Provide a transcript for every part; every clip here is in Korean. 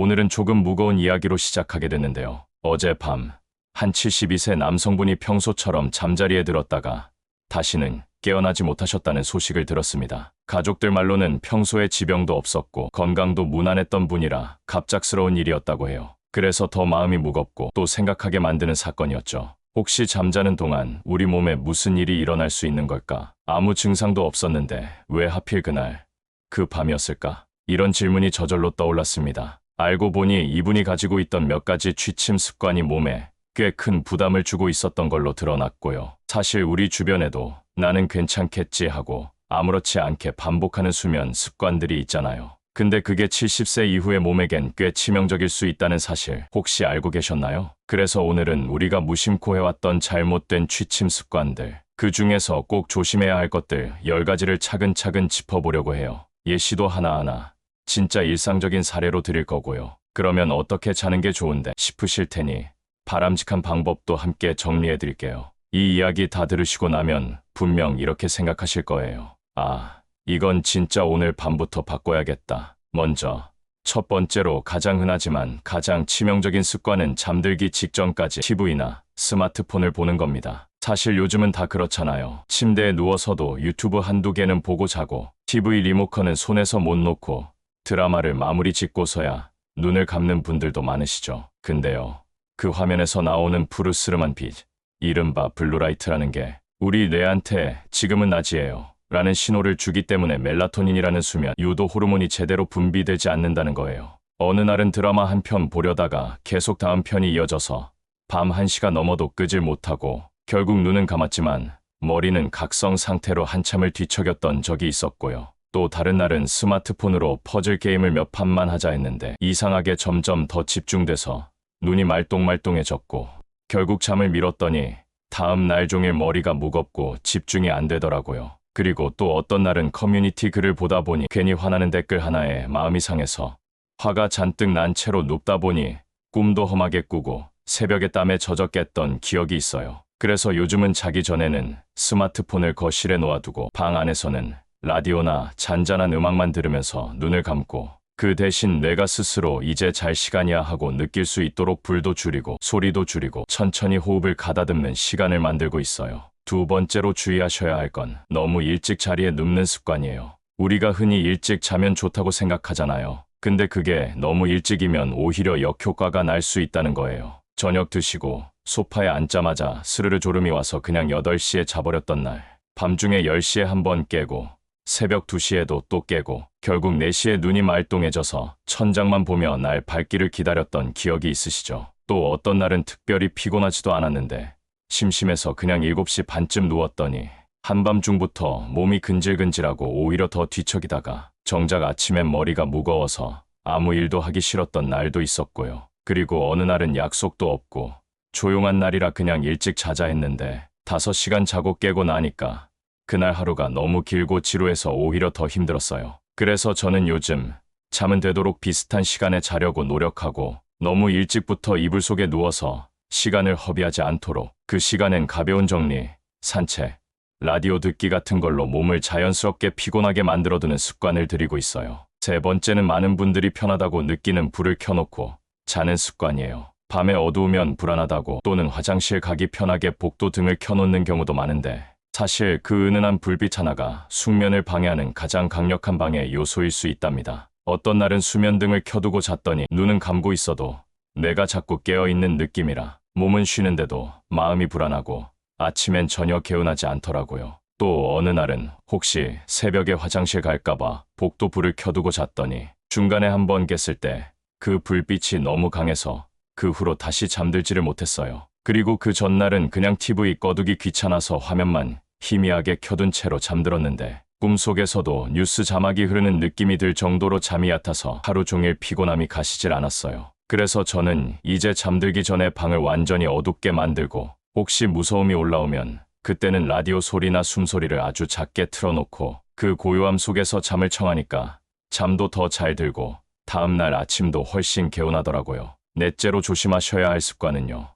오늘은 조금 무거운 이야기로 시작하게 됐는데요. 어젯밤 한 72세 남성분이 평소처럼 잠자리에 들었다가 다시는 깨어나지 못하셨다는 소식을 들었습니다. 가족들 말로는 평소에 지병도 없었고 건강도 무난했던 분이라 갑작스러운 일이었다고 해요. 그래서 더 마음이 무겁고 또 생각하게 만드는 사건이었죠. 혹시 잠자는 동안 우리 몸에 무슨 일이 일어날 수 있는 걸까? 아무 증상도 없었는데 왜 하필 그날 그 밤이었을까? 이런 질문이 저절로 떠올랐습니다. 알고 보니 이분이 가지고 있던 몇 가지 취침 습관이 몸에 꽤 큰 부담을 주고 있었던 걸로 드러났고요. 사실 우리 주변에도 나는 괜찮겠지 하고 아무렇지 않게 반복하는 수면 습관들이 있잖아요. 근데 그게 70세 이후의 몸에겐 꽤 치명적일 수 있다는 사실 혹시 알고 계셨나요? 그래서 오늘은 우리가 무심코 해왔던 잘못된 취침 습관들, 그 중에서 꼭 조심해야 할 것들 10가지를 차근차근 짚어보려고 해요. 예시도 하나하나 진짜 일상적인 사례로 드릴 거고요. 그러면 어떻게 자는 게 좋은데 싶으실 테니 바람직한 방법도 함께 정리해 드릴게요. 이 이야기 다 들으시고 나면 분명 이렇게 생각하실 거예요. 아, 이건 진짜 오늘 밤부터 바꿔야겠다. 먼저, 첫 번째로 가장 흔하지만 가장 치명적인 습관은 잠들기 직전까지 TV나 스마트폰을 보는 겁니다. 사실 요즘은 다 그렇잖아요. 침대에 누워서도 유튜브 한두 개는 보고 자고, TV 리모컨은 손에서 못 놓고, 드라마를 마무리 짓고서야 눈을 감는 분들도 많으시죠. 근데요, 그 화면에서 나오는 푸르스름한 빛, 이른바 블루라이트라는 게 우리 뇌한테 지금은 낮이에요. 라는 신호를 주기 때문에 멜라토닌이라는 수면 유도 호르몬이 제대로 분비되지 않는다는 거예요. 어느 날은 드라마 한 편 보려다가 계속 다음 편이 이어져서 밤 1시가 넘어도 끄질 못하고 결국 눈은 감았지만 머리는 각성 상태로 한참을 뒤척였던 적이 있었고요. 또 다른 날은 스마트폰으로 퍼즐 게임을 몇 판만 하자 했는데 이상하게 점점 더 집중돼서 눈이 말똥말똥해졌고 결국 잠을 미뤘더니 다음 날 종일 머리가 무겁고 집중이 안 되더라고요. 그리고 또 어떤 날은 커뮤니티 글을 보다 보니 괜히 화나는 댓글 하나에 마음이 상해서 화가 잔뜩 난 채로 눕다 보니 꿈도 험하게 꾸고 새벽에 땀에 젖어 깼던 기억이 있어요. 그래서 요즘은 자기 전에는 스마트폰을 거실에 놓아두고 방 안에서는 라디오나 잔잔한 음악만 들으면서 눈을 감고 그 대신 뇌가 스스로 이제 잘 시간이야 하고 느낄 수 있도록 불도 줄이고 소리도 줄이고 천천히 호흡을 가다듬는 시간을 만들고 있어요. 두 번째로 주의하셔야 할 건 너무 일찍 자리에 눕는 습관이에요. 우리가 흔히 일찍 자면 좋다고 생각하잖아요. 근데 그게 너무 일찍이면 오히려 역효과가 날 수 있다는 거예요. 저녁 드시고 소파에 앉자마자 스르르 졸음이 와서 그냥 8시에 자버렸던 날. 밤중에 10시에 한 번 깨고 새벽 2시에도 또 깨고 결국 4시에 눈이 말똥해져서 천장만 보며 날 밝기를 기다렸던 기억이 있으시죠? 또 어떤 날은 특별히 피곤하지도 않았는데 심심해서 그냥 7시 반쯤 누웠더니 한밤중부터 몸이 근질근질하고 오히려 더 뒤척이다가 정작 아침엔 머리가 무거워서 아무 일도 하기 싫었던 날도 있었고요. 그리고 어느 날은 약속도 없고 조용한 날이라 그냥 일찍 자자 했는데 5시간 자고 깨고 나니까 그날 하루가 너무 길고 지루해서 오히려 더 힘들었어요. 그래서 저는 요즘 잠은 되도록 비슷한 시간에 자려고 노력하고 너무 일찍부터 이불 속에 누워서 시간을 허비하지 않도록 그 시간엔 가벼운 정리, 산책, 라디오 듣기 같은 걸로 몸을 자연스럽게 피곤하게 만들어두는 습관을 들이고 있어요. 세 번째는 많은 분들이 편하다고 느끼는 불을 켜놓고 자는 습관이에요. 밤에 어두우면 불안하다고 또는 화장실 가기 편하게 복도 등을 켜놓는 경우도 많은데 사실 그 은은한 불빛 하나가 숙면을 방해하는 가장 강력한 방해 요소일 수 있답니다. 어떤 날은 수면 등을 켜두고 잤더니 눈은 감고 있어도 뇌가 자꾸 깨어있는 느낌이라 몸은 쉬는데도 마음이 불안하고 아침엔 전혀 개운하지 않더라고요. 또 어느 날은 혹시 새벽에 화장실 갈까봐 복도 불을 켜두고 잤더니 중간에 한번 깼을 때 그 불빛이 너무 강해서 그 후로 다시 잠들지를 못했어요. 그리고 그 전날은 그냥 TV 꺼두기 귀찮아서 화면만 희미하게 켜둔 채로 잠들었는데 꿈속에서도 뉴스 자막이 흐르는 느낌이 들 정도로 잠이 얕아서 하루 종일 피곤함이 가시질 않았어요. 그래서 저는 이제 잠들기 전에 방을 완전히 어둡게 만들고 혹시 무서움이 올라오면 그때는 라디오 소리나 숨소리를 아주 작게 틀어놓고 그 고요함 속에서 잠을 청하니까 잠도 더 잘 들고 다음날 아침도 훨씬 개운하더라고요. 넷째로 조심하셔야 할 습관은요.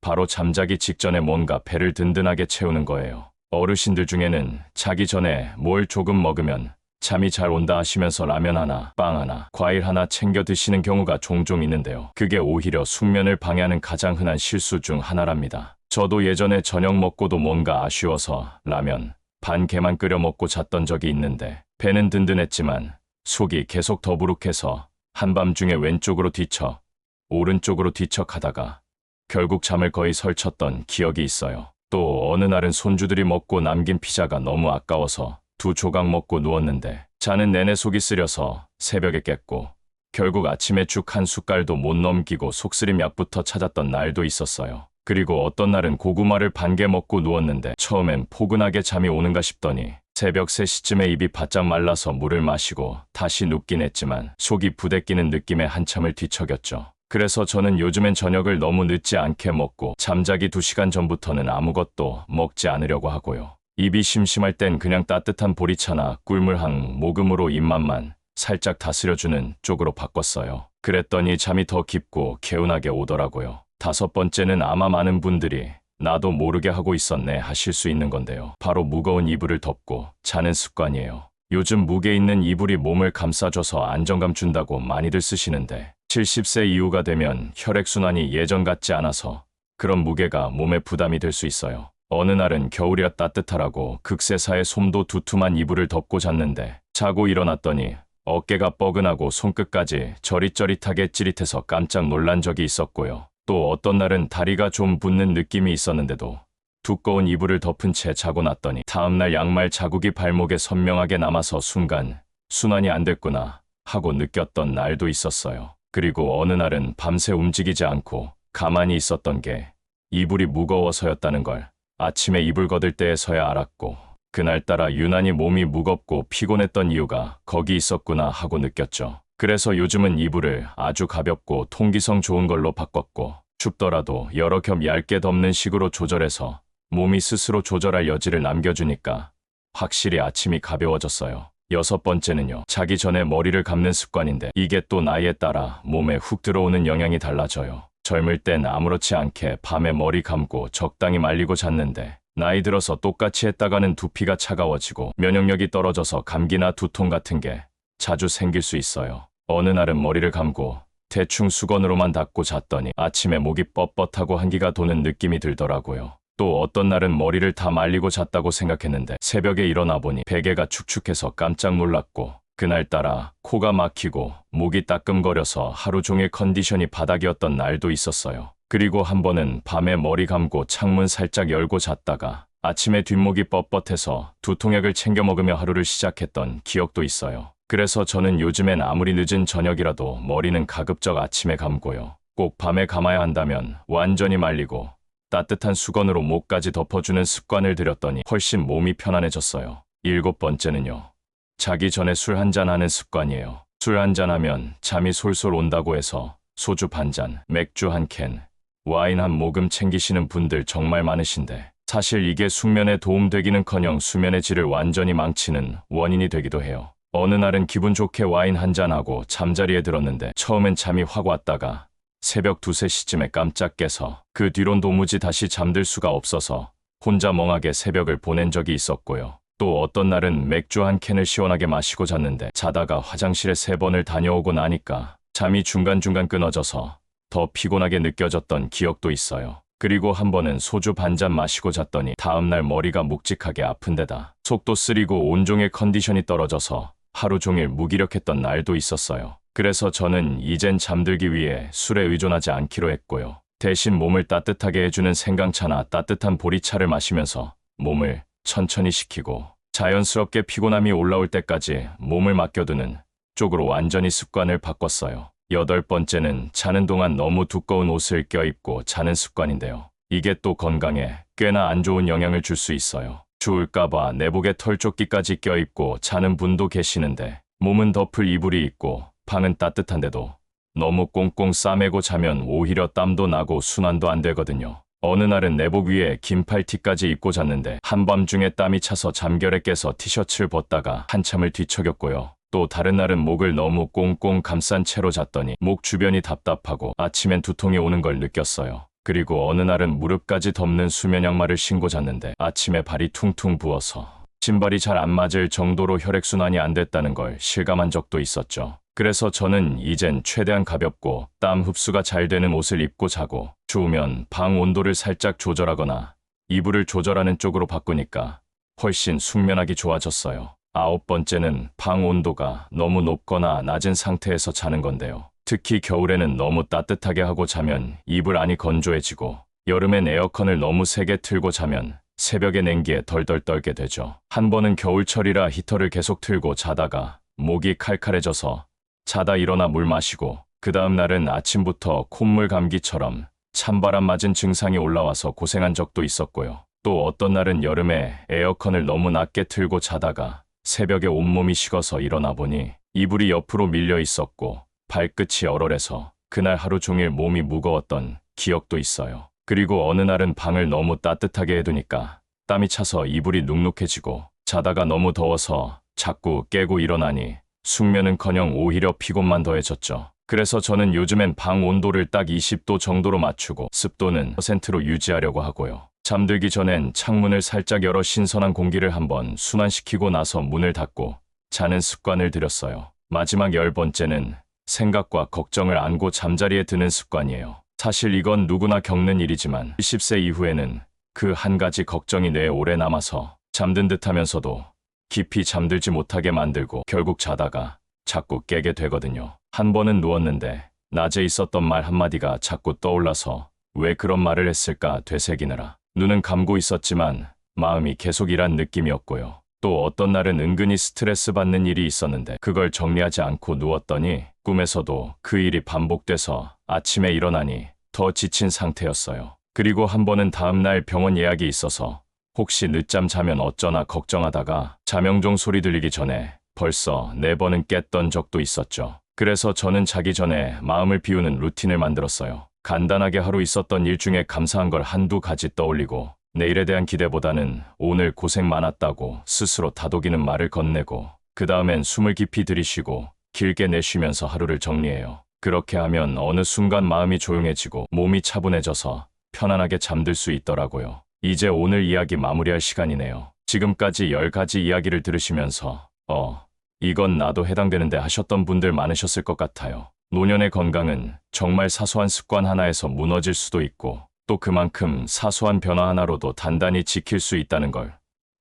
바로 잠자기 직전에 뭔가 배를 든든하게 채우는 거예요. 어르신들 중에는 자기 전에 뭘 조금 먹으면 잠이 잘 온다 하시면서 라면 하나, 빵 하나, 과일 하나 챙겨 드시는 경우가 종종 있는데요. 그게 오히려 숙면을 방해하는 가장 흔한 실수 중 하나랍니다. 저도 예전에 저녁 먹고도 뭔가 아쉬워서 라면 반 개만 끓여 먹고 잤던 적이 있는데 배는 든든했지만 속이 계속 더부룩해서 한밤중에 왼쪽으로 뒤척, 오른쪽으로 뒤척하다가 결국 잠을 거의 설쳤던 기억이 있어요. 또 어느 날은 손주들이 먹고 남긴 피자가 너무 아까워서 두 조각 먹고 누웠는데 자는 내내 속이 쓰려서 새벽에 깼고 결국 아침에 죽 한 숟갈도 못 넘기고 속쓰림 약부터 찾았던 날도 있었어요. 그리고 어떤 날은 고구마를 반 개 먹고 누웠는데 처음엔 포근하게 잠이 오는가 싶더니 새벽 3시쯤에 입이 바짝 말라서 물을 마시고 다시 눕긴 했지만 속이 부대끼는 느낌에 한참을 뒤척였죠. 그래서 저는 요즘엔 저녁을 너무 늦지 않게 먹고 잠자기 2시간 전부터는 아무것도 먹지 않으려고 하고요. 입이 심심할 땐 그냥 따뜻한 보리차나 꿀물 한 모금으로 입맛만 살짝 다스려주는 쪽으로 바꿨어요. 그랬더니 잠이 더 깊고 개운하게 오더라고요. 다섯 번째는 아마 많은 분들이 나도 모르게 하고 있었네 하실 수 있는 건데요. 바로 무거운 이불을 덮고 자는 습관이에요. 요즘 무게 있는 이불이 몸을 감싸줘서 안정감 준다고 많이들 쓰시는데 70세 이후가 되면 혈액순환이 예전 같지 않아서 그런 무게가 몸에 부담이 될 수 있어요. 어느 날은 겨울이라 따뜻하라고 극세사의 솜도 두툼한 이불을 덮고 잤는데 자고 일어났더니 어깨가 뻐근하고 손끝까지 저릿저릿하게 찌릿해서 깜짝 놀란 적이 있었고요. 또 어떤 날은 다리가 좀 붓는 느낌이 있었는데도 두꺼운 이불을 덮은 채 자고 났더니 다음날 양말 자국이 발목에 선명하게 남아서 순간 순환이 안 됐구나 하고 느꼈던 날도 있었어요. 그리고 어느 날은 밤새 움직이지 않고 가만히 있었던 게 이불이 무거워서였다는 걸 아침에 이불 걷을 때에서야 알았고 그날따라 유난히 몸이 무겁고 피곤했던 이유가 거기 있었구나 하고 느꼈죠. 그래서 요즘은 이불을 아주 가볍고 통기성 좋은 걸로 바꿨고 춥더라도 여러 겹 얇게 덮는 식으로 조절해서 몸이 스스로 조절할 여지를 남겨주니까 확실히 아침이 가벼워졌어요. 여섯 번째는요. 자기 전에 머리를 감는 습관인데 이게 또 나이에 따라 몸에 훅 들어오는 영향이 달라져요. 젊을 땐 아무렇지 않게 밤에 머리 감고 적당히 말리고 잤는데 나이 들어서 똑같이 했다가는 두피가 차가워지고 면역력이 떨어져서 감기나 두통 같은 게 자주 생길 수 있어요. 어느 날은 머리를 감고 대충 수건으로만 닦고 잤더니 아침에 목이 뻣뻣하고 한기가 도는 느낌이 들더라고요. 또 어떤 날은 머리를 다 말리고 잤다고 생각했는데 새벽에 일어나 보니 베개가 축축해서 깜짝 놀랐고 그날따라 코가 막히고 목이 따끔거려서 하루 종일 컨디션이 바닥이었던 날도 있었어요. 그리고 한 번은 밤에 머리 감고 창문 살짝 열고 잤다가 아침에 뒷목이 뻣뻣해서 두통약을 챙겨 먹으며 하루를 시작했던 기억도 있어요. 그래서 저는 요즘엔 아무리 늦은 저녁이라도 머리는 가급적 아침에 감고요. 꼭 밤에 감아야 한다면 완전히 말리고 따뜻한 수건으로 목까지 덮어주는 습관을 들였더니 훨씬 몸이 편안해졌어요. 일곱 번째는요. 자기 전에 술 한잔 하는 습관이에요. 술 한잔 하면 잠이 솔솔 온다고 해서 소주 반 잔, 맥주 한 캔, 와인 한 모금 챙기시는 분들 정말 많으신데 사실 이게 숙면에 도움되기는커녕 수면의 질을 완전히 망치는 원인이 되기도 해요. 어느 날은 기분 좋게 와인 한 잔하고 잠자리에 들었는데 처음엔 잠이 확 왔다가 새벽 두세 시쯤에 깜짝 깨서 그 뒤론 도무지 다시 잠들 수가 없어서 혼자 멍하게 새벽을 보낸 적이 있었고요. 또 어떤 날은 맥주 한 캔을 시원하게 마시고 잤는데 자다가 화장실에 세 번을 다녀오고 나니까 잠이 중간중간 끊어져서 더 피곤하게 느껴졌던 기억도 있어요. 그리고 한 번은 소주 반 잔 마시고 잤더니 다음날 머리가 묵직하게 아픈 데다 속도 쓰리고 온종일 컨디션이 떨어져서 하루 종일 무기력했던 날도 있었어요. 그래서 저는 이젠 잠들기 위해 술에 의존하지 않기로 했고요. 대신 몸을 따뜻하게 해주는 생강차나 따뜻한 보리차를 마시면서 몸을 천천히 식히고 자연스럽게 피곤함이 올라올 때까지 몸을 맡겨두는 쪽으로 완전히 습관을 바꿨어요. 여덟 번째는 자는 동안 너무 두꺼운 옷을 껴입고 자는 습관인데요. 이게 또 건강에 꽤나 안 좋은 영향을 줄 수 있어요. 추울까봐 내복에 털조끼까지 껴입고 자는 분도 계시는데 몸은 덮을 이불이 있고 방은 따뜻한데도 너무 꽁꽁 싸매고 자면 오히려 땀도 나고 순환도 안 되거든요. 어느 날은 내복 위에 긴팔 티까지 입고 잤는데 한밤중에 땀이 차서 잠결에 깨서 티셔츠를 벗다가 한참을 뒤척였고요. 또 다른 날은 목을 너무 꽁꽁 감싼 채로 잤더니 목 주변이 답답하고 아침엔 두통이 오는 걸 느꼈어요. 그리고 어느 날은 무릎까지 덮는 수면 양말을 신고 잤는데 아침에 발이 퉁퉁 부어서 신발이 잘 안 맞을 정도로 혈액순환이 안 됐다는 걸 실감한 적도 있었죠. 그래서 저는 이젠 최대한 가볍고 땀 흡수가 잘 되는 옷을 입고 자고 추우면 방 온도를 살짝 조절하거나 이불을 조절하는 쪽으로 바꾸니까 훨씬 숙면하기 좋아졌어요. 아홉 번째는 방 온도가 너무 높거나 낮은 상태에서 자는 건데요. 특히 겨울에는 너무 따뜻하게 하고 자면 이불 안이 건조해지고 여름엔 에어컨을 너무 세게 틀고 자면 새벽에 냉기에 덜덜 떨게 되죠. 한 번은 겨울철이라 히터를 계속 틀고 자다가 목이 칼칼해져서 자다 일어나 물 마시고 그 다음 날은 아침부터 콧물 감기처럼 찬바람 맞은 증상이 올라와서 고생한 적도 있었고요. 또 어떤 날은 여름에 에어컨을 너무 낮게 틀고 자다가 새벽에 온몸이 식어서 일어나 보니 이불이 옆으로 밀려 있었고 발끝이 얼얼해서 그날 하루 종일 몸이 무거웠던 기억도 있어요. 그리고 어느 날은 방을 너무 따뜻하게 해두니까 땀이 차서 이불이 눅눅해지고 자다가 너무 더워서 자꾸 깨고 일어나니 숙면은커녕 오히려 피곤만 더해졌죠. 그래서 저는 요즘엔 방 온도를 딱 20도 정도로 맞추고 습도는 퍼센트로 유지하려고 하고요. 잠들기 전엔 창문을 살짝 열어 신선한 공기를 한번 순환시키고 나서 문을 닫고 자는 습관을 들였어요. 마지막 열 번째는 생각과 걱정을 안고 잠자리에 드는 습관이에요. 사실 이건 누구나 겪는 일이지만 10세 이후에는 그 한 가지 걱정이 뇌에 오래 남아서 잠든 듯 하면서도 깊이 잠들지 못하게 만들고 결국 자다가 자꾸 깨게 되거든요. 한 번은 누웠는데 낮에 있었던 말 한마디가 자꾸 떠올라서 왜 그런 말을 했을까 되새기느라 눈은 감고 있었지만 마음이 계속 일한 느낌이었고요. 또 어떤 날은 은근히 스트레스 받는 일이 있었는데 그걸 정리하지 않고 누웠더니 꿈에서도 그 일이 반복돼서 아침에 일어나니 더 지친 상태였어요. 그리고 한 번은 다음날 병원 예약이 있어서 혹시 늦잠 자면 어쩌나 걱정하다가 자명종 소리 들리기 전에 벌써 네 번은 깼던 적도 있었죠. 그래서 저는 자기 전에 마음을 비우는 루틴을 만들었어요. 간단하게 하루 있었던 일 중에 감사한 걸 한두 가지 떠올리고 내일에 대한 기대보다는 오늘 고생 많았다고 스스로 다독이는 말을 건네고 그 다음엔 숨을 깊이 들이쉬고 길게 내쉬면서 하루를 정리해요. 그렇게 하면 어느 순간 마음이 조용해지고 몸이 차분해져서 편안하게 잠들 수 있더라고요. 이제 오늘 이야기 마무리할 시간이네요. 지금까지 10가지 이야기를 들으시면서 어, 이건 나도 해당되는데 하셨던 분들 많으셨을 것 같아요. 노년의 건강은 정말 사소한 습관 하나에서 무너질 수도 있고 또 그만큼 사소한 변화 하나로도 단단히 지킬 수 있다는 걸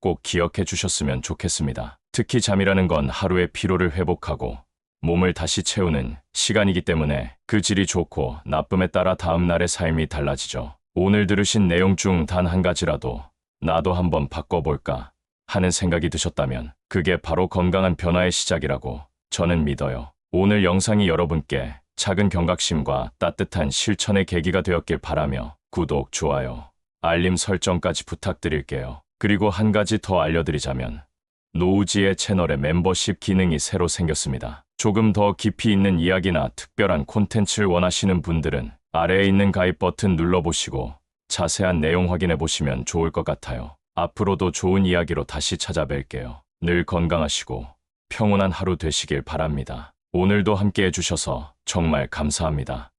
꼭 기억해 주셨으면 좋겠습니다. 특히 잠이라는 건 하루의 피로를 회복하고 몸을 다시 채우는 시간이기 때문에 그 질이 좋고 나쁨에 따라 다음 날의 삶이 달라지죠. 오늘 들으신 내용 중 단 한 가지라도 나도 한번 바꿔볼까 하는 생각이 드셨다면 그게 바로 건강한 변화의 시작이라고 저는 믿어요. 오늘 영상이 여러분께 작은 경각심과 따뜻한 실천의 계기가 되었길 바라며 구독, 좋아요, 알림 설정까지 부탁드릴게요. 그리고 한 가지 더 알려드리자면 노우지의 채널에 멤버십 기능이 새로 생겼습니다. 조금 더 깊이 있는 이야기나 특별한 콘텐츠를 원하시는 분들은 아래에 있는 가입 버튼 눌러보시고 자세한 내용 확인해 보시면 좋을 것 같아요. 앞으로도 좋은 이야기로 다시 찾아뵐게요. 늘 건강하시고 평온한 하루 되시길 바랍니다. 오늘도 함께 해주셔서 정말 감사합니다.